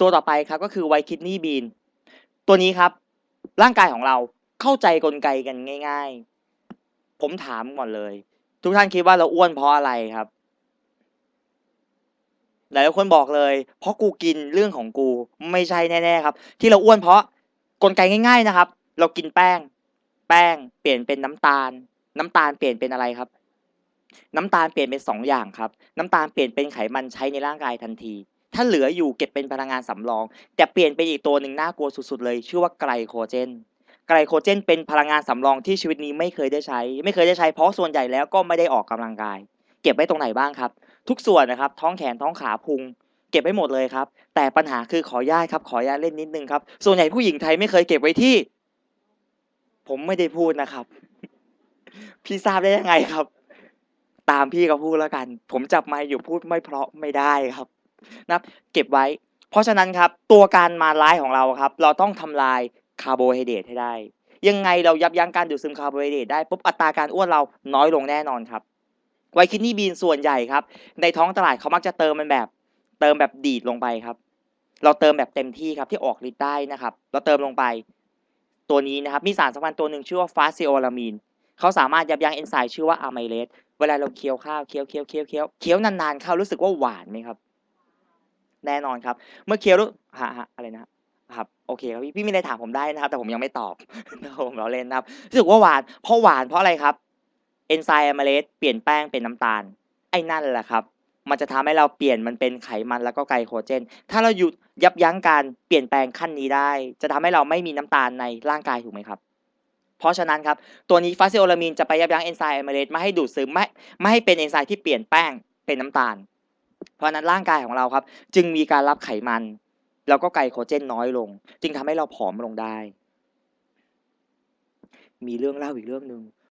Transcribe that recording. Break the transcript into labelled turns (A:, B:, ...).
A: ตัวต่อไปครับก็คือไวคิดนี่บีนตัวนี้ครับ ร่างกายของเราเข้าใจกลไกกันง่าย ๆ ผมถามก่อนเลย ทุกท่านคิดว่าเราอ้วนเพราะอะไรครับหลายคนบอกเลย เพราะกูกินเรื่องของกูไม่ใช่แน่ๆครับ ที่เราอ้วนเพราะกลไกง่าย ๆนะครับ เรากินแป้ง แป้งเปลี่ยนเป็นน้ำตาล น้ำตาลเปลี่ยนเป็นอะไรครับ น้ำตาลเปลี่ยนเป็นสองอย่างครับ น้ำตาลเปลี่ยนเป็นไขมันใช้ในร่างกายทันที ถ้าเหลืออยู่เก็บเป็นพลังงานสำรอง แต่เปลี่ยนเป็นอีกตัวหนึ่งน่ากลัวสุดๆเลย ชื่อว่าไกลโคเจนไกลโคเจนเป็นพลังงานสำรองที่ชีวิตนี้ไม่เคยได้ใช้ ไม่เคยได้ใช้เพราะส่วนใหญ่แล้วก็ไม่ได้ออกกำลังกาย เก็บไว้ตรงไหนบ้างครับ ทุกส่วนนะครับ ท้องแขนท้องขาพุง เก็บไว้หมดเลยครับ แต่ปัญหาคือขออนุญาตครับ ขออนุญาตเล่นนิดนึงครับ ส่วนใหญ่ผู้หญิงไทยไม่เคยเก็บไว้ที่ ผมไม่ได้พูดนะครับ พี่ทราบได้ยังไงครับ ตามพี่เขาพูดแล้วกัน ผมจับไมค์อยู่พูดไม่เพราะไม่ได้ครับ นะครับเก็บไว้ เพราะฉะนั้นครับ ตัวการมาร้ายของเราครับ เราต้องทำลายคาร์โบไฮเดรตให้ได้ ยังไงเรายับยั้งการดูดซึมคาร์โบไฮเดรตได้ปุ๊บอัตราการอ้วนเราน้อยลงแน่นอนครับไวคิดนี่บีนส่วนใหญ่ครับ ในท้องตลาดเขามักจะเติมมันแบบ เติมแบบดีดลงไปครับ เราเติมแบบเต็มที่ครับที่ออกฤทธิ์ได้นะครับ เราเติมลงไป ตัวนี้นะครับมีสารสำคัญตัวหนึ่งชื่อว่าฟาสซิโอลามีนเขาสามารถยับยั้งเอนไซม์ชื่อว่าอะไมเลสเวลาเราเคี้ยวข้าวเคี้ยวเคี้ยวเคี้ยวเคี้ยวเคี้ยวนานๆเข้ารู้สึกว่าหวานไหมครับ แน่นอนครับ เมื่อเคี้ยวรู้ฮะฮะอะไรนะครับโอเคครับพี่พี่มีอะไรถามผมได้นะครับ แต่ผมยังไม่ตอบนะผมเราเล่นนะครับรู้สึกว่าหวานเพราะหวานเพราะอะไรครับเอนไซม์อะไมเลสเปลี่ยนแป้งเป็นน้ำตาล ไอ้นั่นแหละครับ มันจะทำให้เราเปลี่ยนมันเป็นไขมันแล้วก็ไกลโคเจน ถ้าเราหยุดยับยั้งการเปลี่ยนแปลงขั้นนี้ได้ จะทำให้เราไม่มีน้ำตาลในร่างกายถูกไหมครับเพราะฉะนั้นครับ ตัวนี้ฟาซิโอลามีนจะไปยับยั้งเอนไซม์อะไมเลสไม่ให้ดูดซึมไม่ไม่ให้เป็นเอนไซม์ที่เปลี่ยนแป้งเป็นน้ำตาล เพราะนั้นร่างกายของเราครับ จึงมีการรับไขมัน แล้วก็ไกลโคเจนน้อยลง จึงทำให้เราผอมลงได้ มีเรื่องเล่าอีกเรื่องหนึ่ง